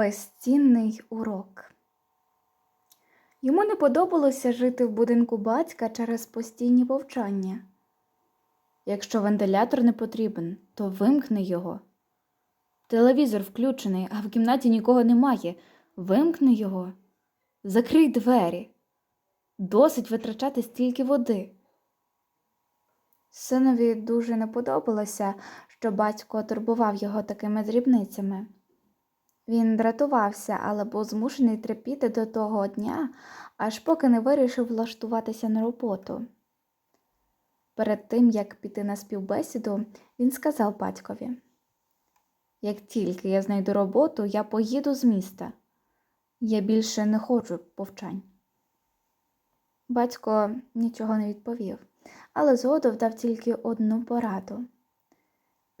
Безцінний урок. Йому не подобалося жити в будинку батька через постійні повчання. Якщо вентилятор не потрібен, то вимкни його. Телевізор включений, а в кімнаті нікого немає. Вимкни його. Закрий двері. Досить витрачати стільки води. Синові дуже не подобалося, що батько турбував його такими дрібницями. Він дратувався, але був змушений терпіти до того дня, аж поки не вирішив влаштуватися на роботу. Перед тим, як піти на співбесіду, він сказав батькові: Як тільки я знайду роботу, я поїду з міста. Я більше не хочу повчань. Батько нічого не відповів, але згодом дав тільки одну пораду.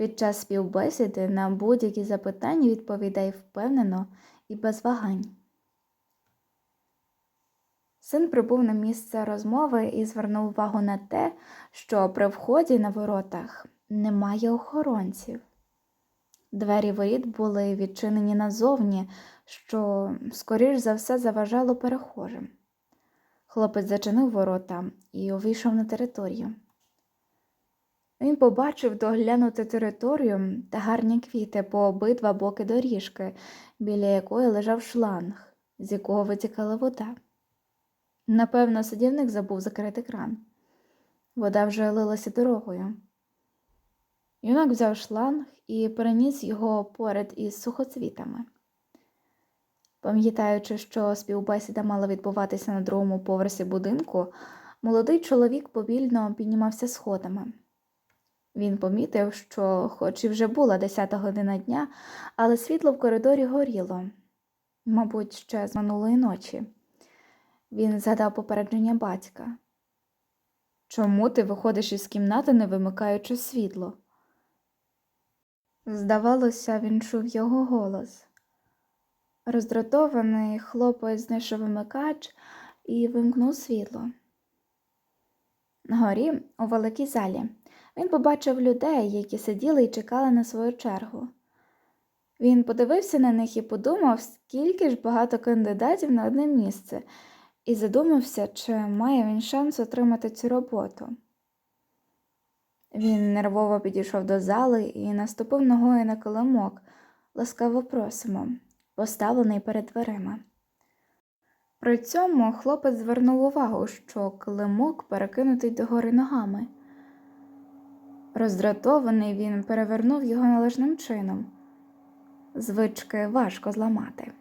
Під час співбесіди на будь-які запитання відповідай впевнено і без вагань. Син прибув на місце розмови і звернув увагу на те, що при вході на воротах немає охоронців. Двері воріт були відчинені назовні, що, скоріш за все, заважало перехожим. Хлопець зачинив ворота і увійшов на територію. Він побачив доглянути територію та гарні квіти по обидва боки доріжки, біля якої лежав шланг, з якого витікала вода. Напевно, садівник забув закрити кран. Вода вже лилася дорогою. Юнак взяв шланг і переніс його поряд із сухоцвітами. Пам'ятаючи, що співбесіда мала відбуватися на другому поверсі будинку, молодий чоловік повільно піднімався сходами. Він помітив, що, хоч і вже була десята година дня, але світло в коридорі горіло, мабуть, ще з минулої ночі. Він згадав попередження батька. Чому ти виходиш із кімнати, не вимикаючи світло? Здавалося, він чув його голос. Роздратований хлопець знайшов вимикач і вимкнув світло. Нагорі, у великій залі, він побачив людей, які сиділи і чекали на свою чергу. Він подивився на них і подумав, скільки ж багато кандидатів на одне місце, і задумався, чи має він шанс отримати цю роботу. Він нервово підійшов до зали і наступив ногою на килимок, ласкаво просимо, поставлений перед дверима. При цьому хлопець звернув увагу, що килимок перекинутий догори ногами. Роздратований він перевернув його належним чином. Звички важко зламати.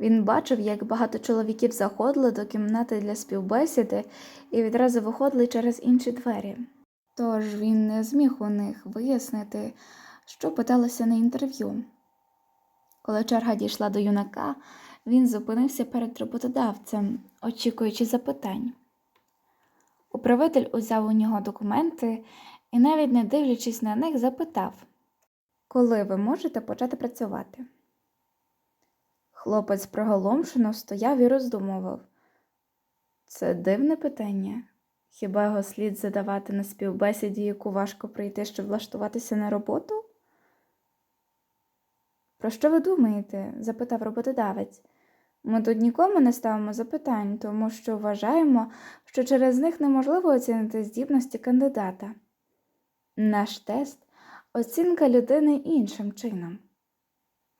Він бачив, як багато чоловіків заходили до кімнати для співбесіди і відразу виходили через інші двері. Тож він не зміг у них вияснити, що питалося на інтерв'ю. Коли черга дійшла до юнака, він зупинився перед роботодавцем, очікуючи запитань. Управитель узяв у нього документи і, навіть не дивлячись на них, запитав, коли ви можете почати працювати. Хлопець приголомшено стояв і роздумував. Це дивне питання. Хіба його слід задавати на співбесіді, яку важко прийти, щоб влаштуватися на роботу? Про що ви думаєте? запитав роботодавець. Ми тут нікому не ставимо запитань, тому що вважаємо, що через них неможливо оцінити здібності кандидата. Наш тест оцінка людини іншим чином.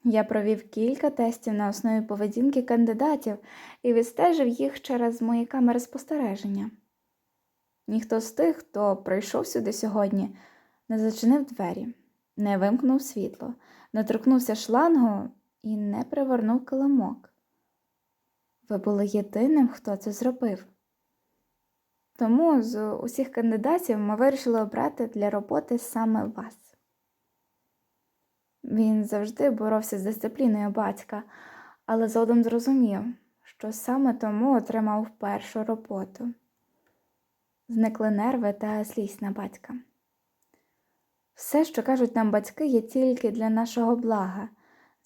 Я провів кілька тестів на основі поведінки кандидатів і відстежив їх через мої камери спостереження. Ніхто з тих, хто прийшов сюди сьогодні, не зачинив двері, не вимкнув світло, не торкнувся шлангу і не привернув килимок. Ви були єдиним, хто це зробив. Тому з усіх кандидатів ми вирішили обрати для роботи саме вас. Він завжди боровся з дисципліною батька, але згодом зрозумів, що саме тому отримав першу роботу. Зникли нерви та злість на батька. Все, що кажуть нам батьки, є тільки для нашого блага,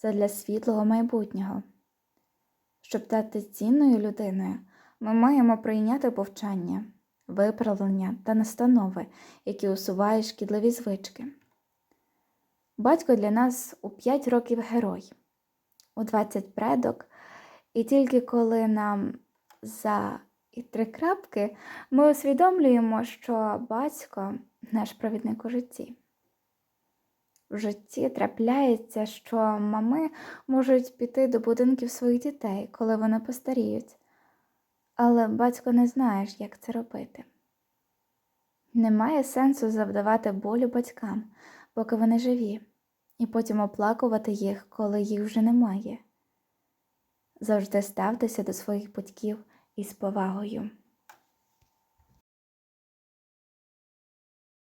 задля світлого майбутнього. Щоб стати цінною людиною, ми маємо прийняти повчання, виправлення та настанови, які усувають шкідливі звички. Батько для нас у п'ять років герой. у 20 предок, і тільки коли нам за і три крапки, ми усвідомлюємо, що батько наш провідник у житті. В житті трапляється, що мами можуть піти до будинків своїх дітей, коли вони постаріють, але батько не знає, як це робити. Немає сенсу завдавати болю батькам, поки вони живі, і потім оплакувати їх, коли їх вже немає. Завжди ставтеся до своїх батьків із повагою.